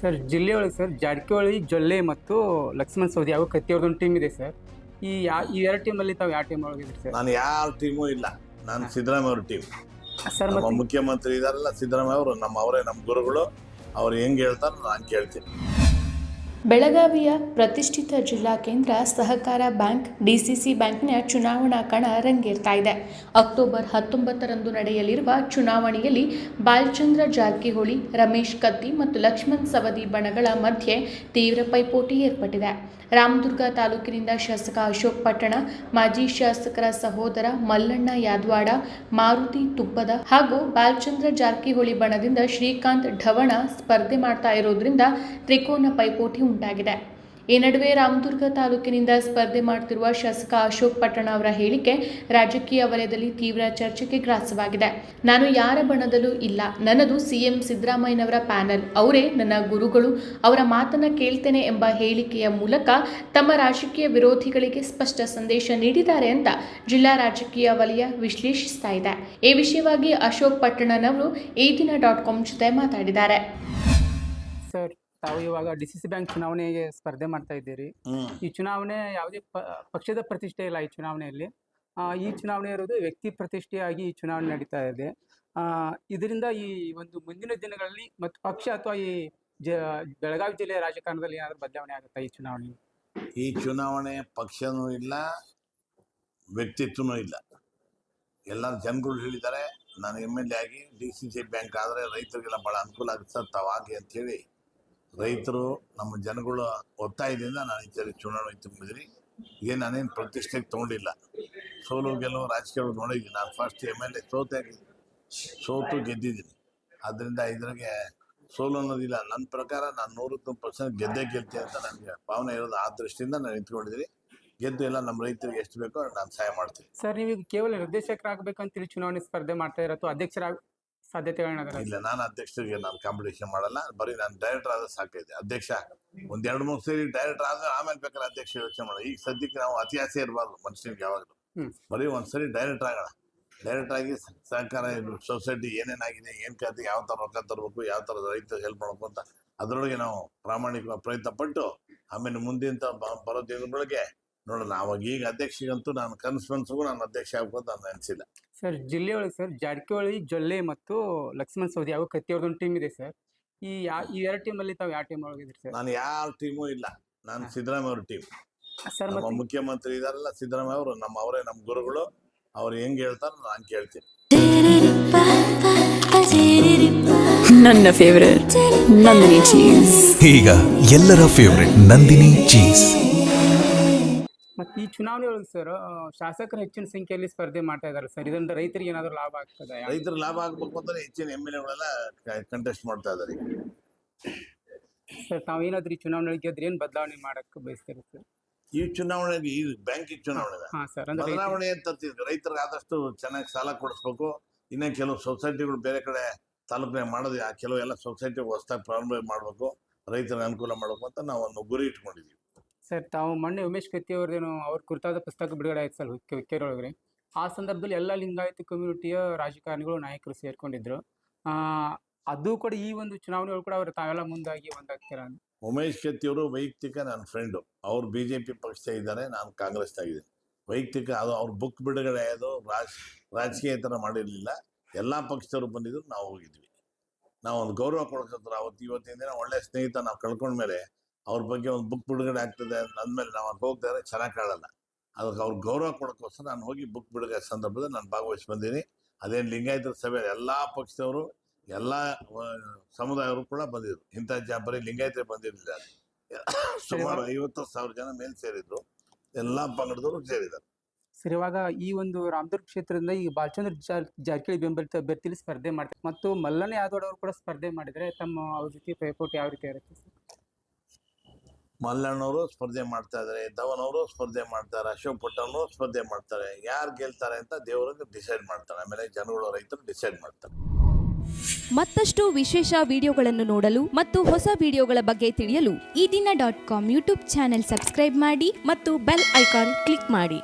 Sir ಜಿಲ್ಲೆಯೊಳಗೆ sir Jarkiholi Jolle ಮತ್ತು Laxman Saudi ಯಾವ ಒಂದು ಟೀಮ್ ಇದೆ ಸರ್. ಈ ಯಾ ಈ ಎರಡು ಟೀಮಲ್ಲಿ ತಾವು ಯಾವ ಟೀಮ್ ಒಳಗೆ ಸರ್? ನಾನು ಯಾವ ಟೀಮು ಇಲ್ಲ. ನಾನು ಸಿದ್ದರಾಮಯ್ಯ ಅವ್ರ ಟೀಮ್ ಸರ್ ನಮ್ಮ ಮುಖ್ಯಮಂತ್ರಿ ಇದಾರಲ್ಲ ಸಿದ್ದರಾಮಯ್ಯ ಅವರು ನಮ್ಮ ಅವರೇ ನಮ್ಮ ಗುರುಗಳು ಅವ್ರು ಹೆಂಗೆ ಹೇಳ್ತಾರೆ ನಾನು ಕೇಳ್ತೀನಿ. ಬೆಳಗಾವಿಯ ಪ್ರತಿಷ್ಠಿತ ಜಿಲ್ಲಾ ಕೇಂದ್ರ ಸಹಕಾರ ಬ್ಯಾಂಕ್, ಡಿಸಿಸಿ ಬ್ಯಾಂಕ್ನ ಚುನಾವಣಾ ಕಣ ರಂಗೇರ್ತಾ ಇದೆ. ಅಕ್ಟೋಬರ್ ಹತ್ತೊಂಬತ್ತರಂದು ನಡೆಯಲಿರುವ ಚುನಾವಣೆಯಲ್ಲಿ ಬಾಲಚಂದ್ರ ಜಾರಕಿಹೊಳಿ, ರಮೇಶ್ ಕತ್ತಿ ಮತ್ತು ಲಕ್ಷ್ಮಣ್ ಸವದಿ ಬಣಗಳ ಮಧ್ಯೆ ತೀವ್ರ ಪೈಪೋಟಿ ಏರ್ಪಟ್ಟಿದೆ. ರಾಮದುರ್ಗ ತಾಲೂಕಿನಿಂದ ಶಾಸಕ ಅಶೋಕ್ ಪಟ್ಟಣ, ಮಾಜಿ ಶಾಸಕರ ಸಹೋದರ ಮಲ್ಲಣ್ಣ ಯಾದವಾಡ, ಮಾರುತಿ ತುಪ್ಪದ ಹಾಗೂ ಬಾಲಚಂದ್ರ ಜಾರಕಿಹೊಳಿ ಬಣದಿಂದ ಶ್ರೀಕಾಂತ್ ಢವಣ ಸ್ಪರ್ಧೆ ಮಾಡ್ತಾ ಇರೋದ್ರಿಂದ ತ್ರಿಕೋನ ಪೈಪೋಟಿ ಉಂಟಾಗಿದೆ. ಈ ನಡುವೆ ರಾಮದುರ್ಗ ತಾಲೂಕಿನಿಂದ ಸ್ಪರ್ಧೆ ಮಾಡುತ್ತಿರುವ ಶಾಸಕ ಅಶೋಕ್ ಪಟ್ಟಣ ಅವರ ಹೇಳಿಕೆ ರಾಜಕೀಯ ವಲಯದಲ್ಲಿ ತೀವ್ರ ಚರ್ಚೆಗೆ ಗ್ರಾಸವಾಗಿದೆ. ನಾನು ಯಾರ ಬಣದಲ್ಲೂ ಇಲ್ಲ. ನನ್ನದು ಸಿಎಂ ಸಿದ್ದರಾಮಯ್ಯನವರ ಪ್ಯಾನಲ್. ಅವರೇ ನನ್ನ ಗುರುಗಳು. ಅವರ ಮಾತನ್ನ ಕೇಳ್ತೇನೆ ಎಂಬ ಹೇಳಿಕೆಯ ಮೂಲಕ ತಮ್ಮ ರಾಜಕೀಯ ವಿರೋಧಿಗಳಿಗೆ ಸ್ಪಷ್ಟ ಸಂದೇಶ ನೀಡಿದ್ದಾರೆ ಅಂತ ಜಿಲ್ಲಾ ರಾಜಕೀಯ ವಲಯ ವಿಶ್ಲೇಷಿಸ್ತಾ ಇದೆ. ಈ ವಿಷಯವಾಗಿ ಅಶೋಕ್ ಪಟ್ಟಣನವರು ಈ ದಿನ ಡಾಟ್ ಕಾಮ್ ಜೊತೆ ಮಾತಾಡಿದ್ದಾರೆ. ಸರ್ ತಾವು ಇವಾಗ ಡಿ ಸಿ ಸಿ ಬ್ಯಾಂಕ್ ಚುನಾವಣೆಗೆ ಸ್ಪರ್ಧೆ ಮಾಡ್ತಾ ಇದ್ದೀರಿ. ಈ ಚುನಾವಣೆ ಯಾವುದೇ ಪ ಪಕ್ಷದ ಪ್ರತಿಷ್ಠೆ ಇಲ್ಲ ಈ ಚುನಾವಣೆಯಲ್ಲಿ. ಆ, ಈ ಚುನಾವಣೆ ಇರೋದು ವ್ಯಕ್ತಿ ಪ್ರತಿಷ್ಠೆಯಾಗಿ ಈ ಚುನಾವಣೆ ನಡೀತಾ ಇದೆ. ಆ, ಇದರಿಂದ ಈ ಒಂದು ಮುಂದಿನ ದಿನಗಳಲ್ಲಿ ಮತ್ತು ಪಕ್ಷ ಅಥವಾ ಈ ಜ ಬೆಳಗಾವಿ ಜಿಲ್ಲೆಯ ರಾಜಕಾರಣದಲ್ಲಿ ಏನಾದರೂ ಬದಲಾವಣೆ ಆಗುತ್ತಾ ಈ ಚುನಾವಣೆ ಈ ಚುನಾವಣೆ ಪಕ್ಷನೂ ಇಲ್ಲ ವ್ಯಕ್ತಿತ್ವನೂ ಇಲ್ಲ. ಎಲ್ಲ ಜನಗಳು ಹೇಳಿದ್ದಾರೆ ನಾನು ಎಂ ಎಲ್ ಎ ಆಗಿ ಡಿ ಸಿ ಸಿ ಬ್ಯಾಂಕ್ ಆದರೆ ರೈತರಿಗೆಲ್ಲ ಭಾಳ ಅನುಕೂಲ ಆಗುತ್ತೆ ಸರ್ ತಾವಾಗಿ ಅಂಥೇಳಿ ರೈತರು, ನಮ್ಮ ಜನಗಳ ಒತ್ತಾಯದಿಂದ ನಾನು ಈ ಸರಿ ಚುನಾವಣೆ ತುಂಬಿದ್ರಿ. ಏನು ನಾನೇನು ಪ್ರತಿಷ್ಠೆಗೆ ತೊಗೊಂಡಿಲ್ಲ. ಸೋಲು ಗೆಲುವು ರಾಜಕೀಯ ನೋಡಿದ್ದೀನಿ ನಾನು ಫಸ್ಟ್ ಎಂ ಎಲ್ ಎ ಸೋತೆ ಸೋತು ಗೆದ್ದಿದ್ದೀನಿ. ಆದ್ದರಿಂದ ಇದ್ರಾಗೆ ಸೋಲು ಅನ್ನೋದಿಲ್ಲ. ನನ್ನ ಪ್ರಕಾರ ನಾನು ನೂರತ್ತು ಪರ್ಸೆಂಟ್ ಗೆದ್ದೇ ಗೆಲ್ತೀನಿ ಅಂತ ನನಗೆ ಭಾವನೆ ಇರೋದು. ಆ ದೃಷ್ಟಿಯಿಂದ ನಾನು ನಿಂತ್ಕೊಂಡಿದ್ದೀನಿ. ಗೆದ್ದು ಎಲ್ಲ ನಮ್ಮ ರೈತರಿಗೆ ಎಷ್ಟು ಬೇಕೋ ನಾನು ಸಹಾಯ ಮಾಡ್ತೀನಿ. ಸರ್, ನೀವು ಕೇವಲ ನಿರ್ದೇಶಕರಾಗಬೇಕಂತೇಳಿ ಚುನಾವಣೆ ಸ್ಪರ್ಧೆ ಮಾಡ್ತಾ ಇರೋದು ಅಧ್ಯಕ್ಷರಾಗ ಸಾಧ್ಯತೆಗಳನ್ನ ಇಲ್ಲ ನಾನು ಅಧ್ಯಕ್ಷರಿಗೆ ನಾನು ಕಾಂಪಿಟೇಷನ್ ಮಾಡಲ್ಲ. ಬರೀ ನಾನು ಡೈರೆಕ್ಟರ್ ಆದ್ರೆ ಸಾಕೈತೆ ಅಧ್ಯಕ್ಷ. ಒಂದ್ ಎರಡು ಮೂರು ಸೇರಿ ಡೈರೆಕ್ಟರ್ ಆದ್ರೆ ಆಮೇಲೆ ಬೇಕಾದ್ರೆ ಅಧ್ಯಕ್ಷ ಯೋಚನೆ ಮಾಡೋದು. ಈಗ ಸದ್ಯಕ್ಕೆ ನಾವು ಅತಿ ಆಸೆ ಇರಬಾರ್ದು ಮನುಷ್ಯನಿಗೆ ಯಾವಾಗಲೂ. ಬರೀ ಒಂದ್ಸರಿ ಡೈರೆಕ್ಟರ್ ಆಗೋಣ ಡೈರೆಕ್ಟ್ ಆಗಿ ಸಹಕಾರ ಸೊಸೈಟಿ ಏನೇನಾಗಿದೆ ಏನ್ ಕತೆ ಯಾವ ತರ ರೊಕ್ಕ ತರಬೇಕು ಯಾವ ತರ ರೈತ ಹೆಲ್ಪ್ ಮಾಡಬೇಕು ಅಂತ ಅದರೊಳಗೆ ನಾವು ಪ್ರಾಮಾಣಿಕ ಪ್ರಯತ್ನ ಪಟ್ಟು ಆಮೇಲೆ ಮುಂದಿನ ಬರೋ ದಿನದೊಳಗೆ ನೋಡೋಣ ಅವಾಗ ಈಗ ಅಧ್ಯಕ್ಷಿಗಂತೂ ನಾನು ಕನಸು ಮನ್ಸಿಗೂ ನಾನು ಅಧ್ಯಕ್ಷ ಆಗ್ಬೋದು ಅಂತ ನಾನು ಅನಿಸಿಲ್ಲ. ಸರ್ ಜಿಲ್ಲೆಯೊಳಗೆ ಸರ್ ಜಾರಕಿಹೊಳಿ ಜೊಲ್ಲೆ ಮತ್ತು ಲಕ್ಷ್ಮಣ್ ಸೌದಿ ಯಾವ ಒಂದು ಟೀಮ್ ಇದೆ ಸರ್. ಈ ಯಾ ಈ ಎರಡು ಟೀಮಲ್ಲಿ ತಾವು ಯಾವ ಟೀಮ್ ಒಳಗಿದ್ರಿ ಸರ್? ನಾನು ಯಾವ ಟೀಮು ಇಲ್ಲ. ನಾನು ಸಿದ್ದರಾಮಯ್ಯ ಅವ್ರ ಟೀಮ್ ಸರ್ ನಮ್ಮ ಮುಖ್ಯಮಂತ್ರಿ ಇದಾರಲ್ಲ ಸಿದ್ದರಾಮಯ್ಯ ಅವರು ನಮ್ಮ ಅವರೇ ನಮ್ಮ ಗುರುಗಳು. ಅವ್ರು ಹೆಂಗ್ ಹೇಳ್ತಾರೆ ನಾನು ಕೇಳ್ತೀನಿ. ನನ್ನ ಫೇವ್ರೆಟ್ ನಂದಿನಿ ಚೀಸ್ ಈಗ ಎಲ್ಲರ ಫೇವ್ರೆಟ್ ನಂದಿನಿ ಚೀಸ್ ಮತ್ತೆ ಈ ಚುನಾವಣೆ ಒಳಗೆ ಸರ್ ಶಾಸಕರು ಹೆಚ್ಚಿನ ಸಂಖ್ಯೆಯಲ್ಲಿ ಸ್ಪರ್ಧೆ ಮಾಡ್ತಾ ಇದ್ದಾರೆ ಸರ್ ಇದರಿಂದ ರೈತರಿಗೆ ಏನಾದರೂ ಲಾಭ ಆಗ್ತದೆ? ರೈತರ ಲಾಭ ಆಗ್ಬೇಕು ಅಂದ್ರೆ ಹೆಚ್ಚಿನ ಎಂ ಎಲ್ ಎಗಳೆಲ್ಲ ಕಂಟೆಸ್ಟ್ ಮಾಡ್ತಾ ಇದಾರೆ. ಸರ್ ತಾವೇನಾದ್ರೂ ಈ ಚುನಾವಣೆ ಗೆದ್ರೆ ಏನು ಬದಲಾವಣೆ ಮಾಡಕ್ಕೆ ಬಯಸ್ತೀರಿ ಸರ್ ಈ ಚುನಾವಣೆ ಈ ಬ್ಯಾಂಕ್ ಚುನಾವಣೆ ಹಾಂ ಸರ್ ಅಂದ್ರೆ ಬದಲಾವಣೆ ಅಂತ ರೈತರಿಗೆ ಆದಷ್ಟು ಚೆನ್ನಾಗಿ ಸಾಲ ಕೊಡಿಸ್ಬೇಕು. ಇನ್ನ ಕೆಲವು ಸೊಸೈಟಿಗಳು ಬೇರೆ ಕಡೆ ತಾಲೂಕಿನ ಮಾಡೋದು ಆ ಕೆಲವು ಎಲ್ಲ ಸೊಸೈಟಿ ಹೊಸದಾಗಿ ಪ್ರಾರಂಭ ಮಾಡಬೇಕು. ರೈತರ ಅನುಕೂಲ ಮಾಡಬೇಕು ಅಂತ ನಾವು ಒಂದು ಗುರಿ ಇಟ್ಕೊಂಡಿದ್ದೀವಿ ಸರ್, ತಾವು ಮೊನ್ನೆ ಉಮೇಶ್ ಕತ್ತಿ ಅವ್ರದ್ದೇನು ಅವ್ರ ಕುರಿತಾದ ಪುಸ್ತಕ ಬಿಡುಗಡೆ ಆಯ್ತು ಸರ್ ಹುಕ್ಕೇರಿ ಒಳಗೆ ಆ ಸಂದರ್ಭದಲ್ಲಿ ಎಲ್ಲ ಲಿಂಗಾಯತ ಕಮ್ಯುನಿಟಿಯ ರಾಜಕಾರಣಿಗಳು, ನಾಯಕರು ಸೇರ್ಕೊಂಡಿದ್ರು. ಅದು ಕೂಡ ಈ ಒಂದು ಚುನಾವಣೆ ಕೂಡ ಅವರು ತಾವೆಲ್ಲ ಮುಂದಾಗಿ ಒಂದಾಗ್ತೀರಾ. ಉಮೇಶ್ ಕತ್ತಿಯವರು ವೈಯಕ್ತಿಕ ನನ್ನ ಫ್ರೆಂಡು ಅವ್ರು ಬಿ ಜೆ ಪಿ ಪಕ್ಷ ಇದ್ದಾರೆ, ನಾನು ಕಾಂಗ್ರೆಸ್ನಾಗಿದ್ದೀನಿ. ವೈಯಕ್ತಿಕ ಅದು ಅವ್ರ ಬುಕ್ ಬಿಡುಗಡೆ ಆಗೋದು ರಾಜ್, ರಾಜಕೀಯ ಥರ ಮಾಡಿರಲಿಲ್ಲ. ಎಲ್ಲ ಪಕ್ಷದವರು ಬಂದಿದ್ರು, ನಾವು ಹೋಗಿದ್ವಿ. ನಾವು ಒಂದು ಗೌರವ ಕೊಡ್ಕೊತಾರೆ ಅವತ್ತು, ಇವತ್ತಿನ ದಿನ ಒಳ್ಳೆ ಸ್ನೇಹಿತ ನಾವು ಕಳ್ಕೊಂಡ್ಮೇಲೆ ಅವ್ರ ಬಗ್ಗೆ ಒಂದು ಬುಕ್ ಬಿಡುಗಡೆ ಆಗ್ತದೆ ಅಂದಮೇಲೆ ನಾವು ಅಲ್ಲಿ ಹೋಗ್ತಾರೆ ಚೆನ್ನಾಗಿ ಕಾಣಲ್ಲ. ಅದಕ್ಕೆ ಅವ್ರ ಗೌರವ ಕೊಡೋಕ್ಕೋಸ್ಕರ ನಾನು ಹೋಗಿ ಬುಕ್ ಬಿಡುಗಡೆ ಸಂದರ್ಭದಲ್ಲಿ ನಾನು ಭಾಗವಹಿಸಿ ಬಂದೀನಿ. ಅದೇನು ಲಿಂಗಾಯತ ಸಭೆ ಎಲ್ಲ ಪಕ್ಷದವರು, ಎಲ್ಲ ಸಮುದಾಯವರು ಕೂಡ ಬಂದಿದ್ರು. ಇಂಥ ಜಾಬರಿ ಬರೀ ಬಂದಿರಲಿಲ್ಲ ಸುಮಾರು ಐವತ್ತು ಸಾವಿರ ಜನ ಮೇಲೆ ಸೇರಿದ್ರು. ಎಲ್ಲ ಪಂಗಡದವರು ಸೇರಿದ್ದಾರೆ ಸರ್, ಇವಾಗ ಈ ಒಂದು ರಾಮದುರ್ಗ ಕ್ಷೇತ್ರದಿಂದ ಈ ಬಾಲಚಂದ್ರ ಜಾರ್ ಜಾರಕಿಹೊಳಿ ಬೆಂಬಲಿತ ಅಭ್ಯರ್ಥಿಲಿ ಸ್ಪರ್ಧೆ ಮಾಡ್ತಾರೆ. ಮತ್ತು ಮಲ್ಲಣ್ಣ ಯಾದವ್ ಅವರು ಕೂಡ ಸ್ಪರ್ಧೆ ಮಾಡಿದರೆ ತಮ್ಮ ಅವ್ರ ಜೊತೆ ಪೈಪೋಟಿ ಯಾವ ರೀತಿ ಇರುತ್ತೆ ಸರ್? ಮಲ್ಲಣ್ಣವರು ಸ್ಪರ್ಧೆ ಮಾಡ್ತಾ ಇದಾರೆ ಧವನ್ ಅವರು ಸ್ಪರ್ಧೆ ಮಾಡ್ತಾರೆ, ಅಶೋಕ್ ಪಟ್ಟಣವರು ಸ್ಪರ್ಧೆ ಮಾಡ್ತಾರೆ. ಯಾರು ಗೆಲ್ತಾರೆ ಅಂತ ದೇವರನ್ನು ಡಿಸೈಡ್ ಮಾಡ್ತಾರೆ. ಆಮೇಲೆ ಜನಗಳು, ರೈತರು ಡಿಸೈಡ್ ಮಾಡ್ತಾರೆ. ಮತ್ತಷ್ಟು ವಿಶೇಷ ವಿಡಿಯೋಗಳನ್ನು ನೋಡಲು ಮತ್ತು ಹೊಸ ವಿಡಿಯೋಗಳ ಬಗ್ಗೆ ತಿಳಿಯಲು ಈ ದಿನ dot com YouTube channel subscribe ಮಾಡಿ ಮತ್ತು ಬೆಲ್ ಐಕಾನ್ ಕ್ಲಿಕ್ ಮಾಡಿ.